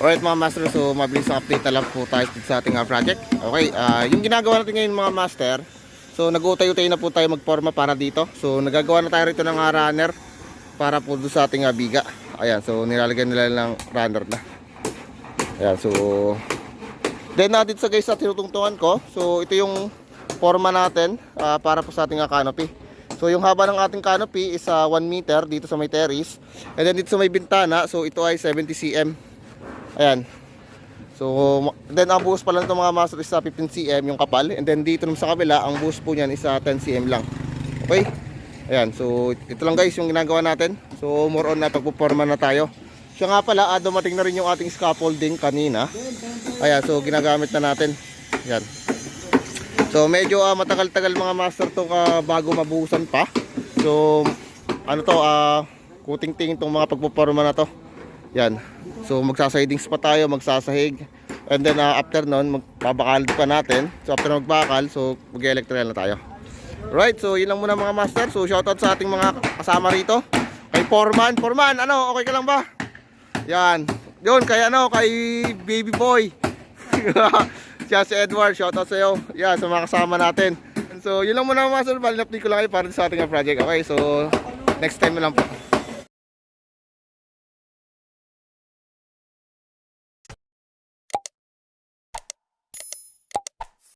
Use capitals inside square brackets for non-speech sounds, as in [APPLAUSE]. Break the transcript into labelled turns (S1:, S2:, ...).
S1: Alright mga master, so mabilis ang update na lang po tayo sa ating ah, project. Okay, ah, yung ginagawa natin ngayon mga master, so nag-utayo-tayo na po tayo magporma para dito. So nagagawa na tayo rito ng ah, runner para po doon sa ating ah, biga. Ayan, so nilalagyan nila ng runner na. Ayan, so then na dito sa guys sa tinutungtungan ko, so ito yung forma natin ah, para po sa ating ah, canopy. So yung haba ng ating canopy is 1 meter dito sa may terrace. And then dito sa may bintana, so ito ay 70 cm. Ayan. So, then ang buhos pa lang itong mga master is sa 15 cm yung kapal. And then dito naman sa kabila, ang buhos po niyan is sa 10 cm lang. Okay? Ayan. So, ito lang guys yung ginagawa natin. So, more on na pagpuporma na tayo. Siya nga pala, ah, dumating na rin yung ating scaffolding kanina. Ayan. So, ginagamit na natin. Ayan. So, medyo ah, matagal-tagal mga master to ah, bago mabuhusan pa. So, ano to, ah, kuting-tingin tong mga pagpuporma na to. Yan. So magsasidings pa tayo, magsasahig. And then uh, after nun, magpapakal pa natin. So after magbakal, so mag-electrical na tayo. Right, so yun lang muna mga master. So shoutout sa ating mga kasama rito. Kay Foreman. Foreman, ano, okay ka lang ba? Yan. Yun, kay ano, kay Baby Boy. [LAUGHS] Siya si Edward, shoutout sa iyo. Yan, sa mga kasama natin. So yun lang muna mga master. Bali, ko lang kayo para sa ating project. Okay, so next time na lang po.